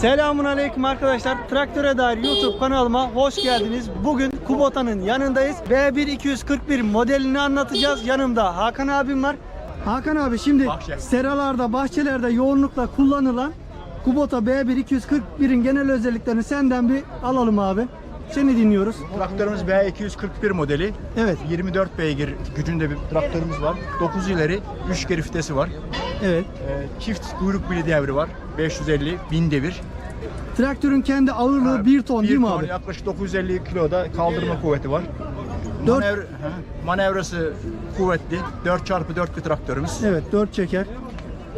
Selamun Aleyküm arkadaşlar. Traktöre dair YouTube kanalıma hoş geldiniz. Bugün Kubota'nın yanındayız. B1 241 modelini anlatacağız. Yanımda Hakan abim var. Hakan abi şimdi Bahçe. seralarda, bahçelerde yoğunlukla kullanılan Kubota B1 241'in genel özelliklerini senden bir alalım abi. Seni dinliyoruz. Traktörümüz B241 modeli. Evet. 24 beygir gücünde bir traktörümüz var. 9 ileri, 3 geri vitesi var. Evet. Ee, çift kuyruk bili devri var. 550, 1000 devir. Traktörün kendi ağırlığı 1 ton Bir değil mi ton, abi? Yaklaşık 950 kiloda kaldırma kuvveti var. Dört- Manevra, he, manevrası kuvvetli. 4x4 bir traktörümüz. Evet 4 çeker.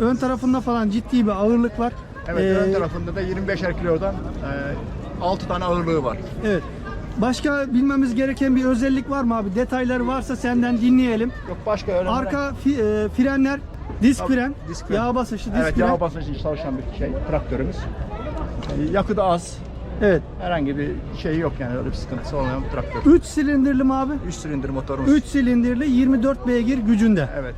Ön tarafında falan ciddi bir ağırlık var. Evet, Ee, ön tarafında da 25'er kilodan e, 6 tane ağırlığı var. Evet. Başka bilmemiz gereken bir özellik var mı abi? Detayları varsa senden dinleyelim. Yok başka öyle. Arka fi- e, frenler disk Tabii, fren, disk fren. yağ basışı disk Evet, fren. yağ basıncı çalışan bir şey traktörümüz. E, yakıtı az. Evet. Herhangi bir şey yok yani öyle bir sıkıntısı olmayan bir traktör. 3 silindirli mi abi? 3 silindir motorumuz. 3 silindirli 24 beygir gücünde. Evet.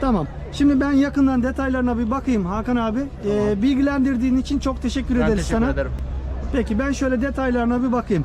Tamam. Şimdi ben yakından detaylarına bir bakayım Hakan abi. Ee, bilgilendirdiğin için çok teşekkür Ben ederiz teşekkür sana. ederim. Peki ben şöyle detaylarına bir bakayım.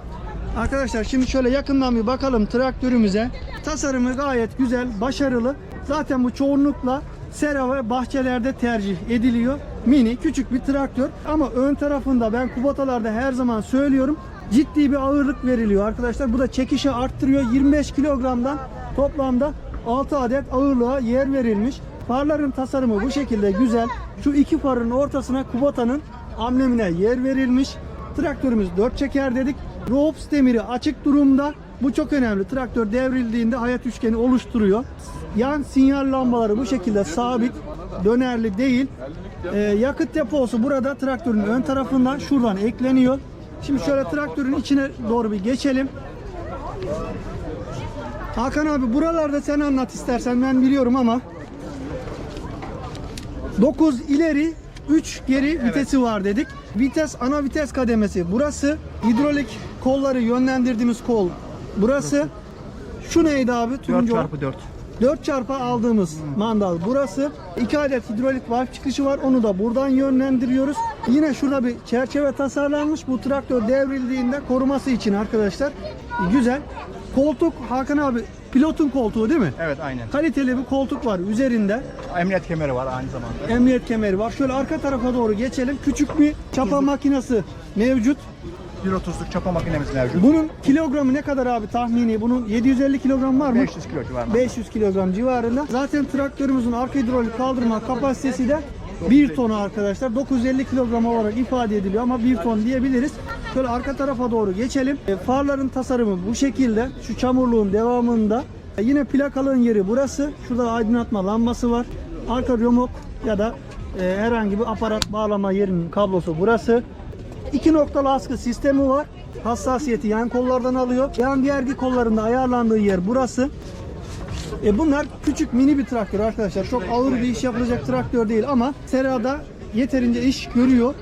Arkadaşlar şimdi şöyle yakından bir bakalım traktörümüze. Tasarımı gayet güzel, başarılı. Zaten bu çoğunlukla sera ve bahçelerde tercih ediliyor. Mini, küçük bir traktör. Ama ön tarafında ben Kubota'larda her zaman söylüyorum. Ciddi bir ağırlık veriliyor arkadaşlar. Bu da çekişi arttırıyor. 25 kilogramdan toplamda 6 adet ağırlığa yer verilmiş. Farların tasarımı bu şekilde güzel. Şu iki farın ortasına Kubota'nın amblemine yer verilmiş. Traktörümüz 4 çeker dedik. Rops demiri açık durumda. Bu çok önemli. Traktör devrildiğinde hayat üçgeni oluşturuyor. Yan sinyal lambaları bu şekilde sabit, dönerli değil. Ee, yakıt deposu burada traktörün ön tarafından şuradan ekleniyor. Şimdi şöyle traktörün içine doğru bir geçelim. Hakan abi buralarda sen anlat istersen ben biliyorum ama 9 ileri 3 geri vitesi var dedik. Vites ana vites kademesi burası. Hidrolik kolları yönlendirdiğimiz kol burası. Şu neydi abi? 4 Turuncu olan. çarpı 4. 4 çarpı aldığımız mandal burası. 2 adet hidrolik valve çıkışı var. Onu da buradan yönlendiriyoruz. Yine şurada bir çerçeve tasarlanmış. Bu traktör devrildiğinde koruması için arkadaşlar. Güzel. Koltuk Hakan abi pilotun koltuğu değil mi? Evet aynen. Kaliteli bir koltuk var üzerinde. Emniyet kemeri var aynı zamanda. Emniyet kemeri var. Şöyle arka tarafa doğru geçelim. Küçük bir çapa makinesi mevcut. 1.30'luk çapa makinemiz mevcut. Bunun kilogramı ne kadar abi tahmini? Bunun 750 kilogram var mı? 500 kilo civarında. 500 kilogram civarında. Zaten traktörümüzün arka hidrolik kaldırma kapasitesi de 1 ton arkadaşlar. 950 kilogram olarak ifade ediliyor ama 1 ton diyebiliriz. Şöyle arka tarafa doğru geçelim. E, farların tasarımı bu şekilde. Şu çamurluğun devamında. E, yine plakalığın yeri burası. Şurada aydınlatma lambası var. Arka römok ya da e, herhangi bir aparat bağlama yerinin kablosu burası. İki noktalı askı sistemi var. Hassasiyeti yan kollardan alıyor. Yan gergi kollarında ayarlandığı yer burası. E bunlar küçük mini bir traktör arkadaşlar. Çok ağır bir iş yapılacak traktör değil ama serada yeterince iş görüyor.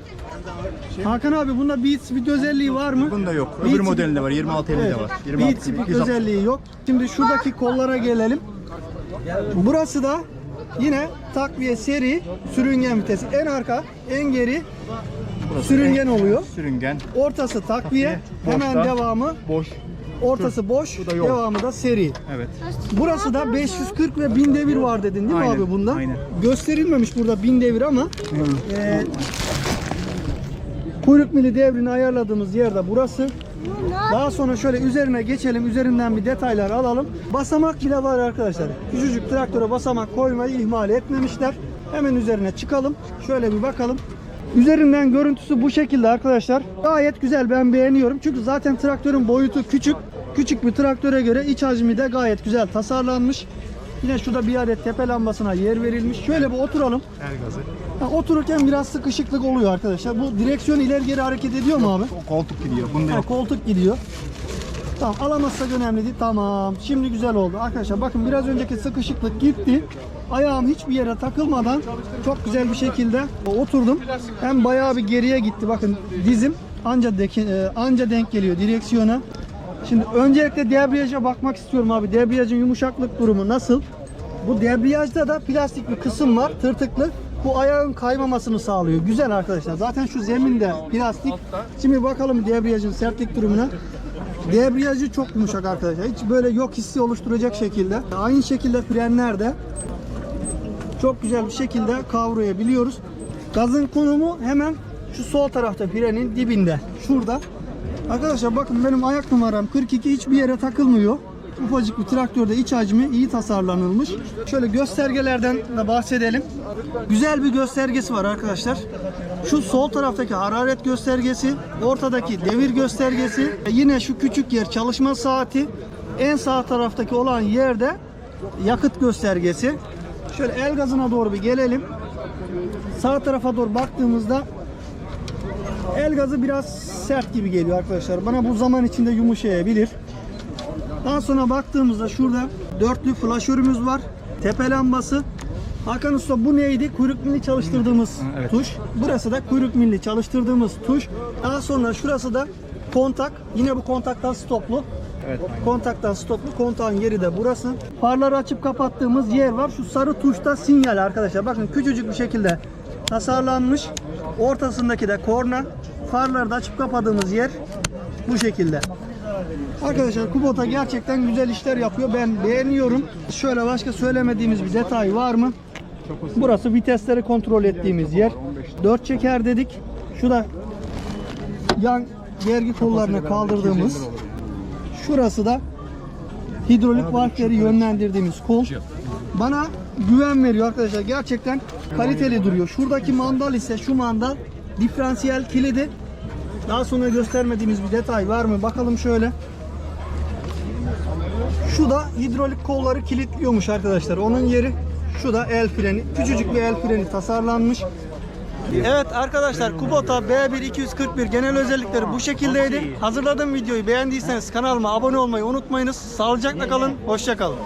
Hakan abi bunda Beat Speed özelliği var mı? Bunda yok. Öbür modelinde var. 26 50'de Evet. var. Beat 26 Speed 260. özelliği yok. Şimdi şuradaki kollara gelelim. Burası da yine takviye seri sürüngen vitesi. En arka, en geri Burası sürüngen oluyor. Sürüngen. Ortası takviye, Takviye, hemen boşta. devamı Boş. ortası boş, Bu da yol. devamı da seri. Evet. Burası da 540 ve 1000 devir var dedin değil mi Aynen, abi bunda? aynen. Gösterilmemiş burada 1000 devir ama e, kuyruk mili devrini ayarladığımız yerde burası. Daha sonra şöyle üzerine geçelim. Üzerinden bir detaylar alalım. Basamak bile var arkadaşlar. Küçücük traktöre basamak koymayı ihmal etmemişler. Hemen üzerine çıkalım. Şöyle bir bakalım. Üzerinden görüntüsü bu şekilde arkadaşlar. Gayet güzel ben beğeniyorum. Çünkü zaten traktörün boyutu küçük. Küçük bir traktöre göre iç hacmi de gayet güzel tasarlanmış. Yine şurada bir adet tepe lambasına yer verilmiş. Şöyle bir oturalım. El gazı. Ha, otururken biraz sıkışıklık oluyor arkadaşlar. Bu direksiyon ileri geri hareket ediyor mu abi? Koltuk gidiyor. Bunda Ha, yok. koltuk gidiyor. Tamam alamazsak önemli değil. Tamam. Şimdi güzel oldu. Arkadaşlar bakın biraz önceki sıkışıklık gitti. Ayağım hiçbir yere takılmadan çok güzel bir şekilde oturdum. Hem bayağı bir geriye gitti. Bakın dizim anca dek, e, anca denk geliyor direksiyona. Şimdi öncelikle debriyaja bakmak istiyorum abi. Debriyajın yumuşaklık durumu nasıl? Bu debriyajda da plastik bir kısım var, tırtıklı. bu ayağın kaymamasını sağlıyor. Güzel arkadaşlar. Zaten şu zeminde plastik. Şimdi bakalım debriyajın sertlik durumuna. Debriyajı çok yumuşak arkadaşlar. Hiç böyle yok hissi oluşturacak şekilde. Aynı şekilde frenler de çok güzel bir şekilde kavrayabiliyoruz. Gazın konumu hemen şu sol tarafta frenin dibinde. Şurada. Arkadaşlar bakın benim ayak numaram 42 hiçbir yere takılmıyor. Ufacık bir traktörde iç hacmi iyi tasarlanılmış. Şöyle göstergelerden de bahsedelim. Güzel bir göstergesi var arkadaşlar. Şu sol taraftaki hararet göstergesi, ortadaki devir göstergesi, yine şu küçük yer çalışma saati, en sağ taraftaki olan yerde yakıt göstergesi. Şöyle el gazına doğru bir gelelim. Sağ tarafa doğru baktığımızda el gazı biraz sert gibi geliyor arkadaşlar. Bana bu zaman içinde yumuşayabilir. Daha sonra baktığımızda şurada dörtlü flaşörümüz var. Tepe lambası. Hakan Usta bu neydi? Kuyruk milli çalıştırdığımız evet. tuş. Burası da kuyruk milli çalıştırdığımız tuş. Daha sonra şurası da kontak. Yine bu kontaktan stoplu. Evet. Kontaktan stoplu. Kontağın yeri de burası. Farları açıp kapattığımız yer var. Şu sarı tuşta sinyal arkadaşlar. Bakın küçücük bir şekilde tasarlanmış. Ortasındaki de korna. Farları da açıp kapadığımız yer bu şekilde. Arkadaşlar Kubota gerçekten güzel işler yapıyor. Ben beğeniyorum. Şöyle başka söylemediğimiz bir detay var mı? Burası vitesleri kontrol ettiğimiz yer. 4 çeker dedik. Şu da yan vergi kollarını kaldırdığımız. Şurası da hidrolik valfleri yönlendirdiğimiz kol. Bana güven veriyor arkadaşlar. Gerçekten kaliteli duruyor. Şuradaki mandal ise şu mandal diferansiyel kilidi. Daha sonra göstermediğimiz bir detay var mı? Bakalım şöyle. Şu da hidrolik kolları kilitliyormuş arkadaşlar. Onun yeri şu da el freni. Küçücük bir el freni tasarlanmış. Evet arkadaşlar Kubota B1 241 genel özellikleri bu şekildeydi. Hazırladığım videoyu beğendiyseniz kanalıma abone olmayı unutmayınız. Sağlıcakla kalın, hoşça kalın.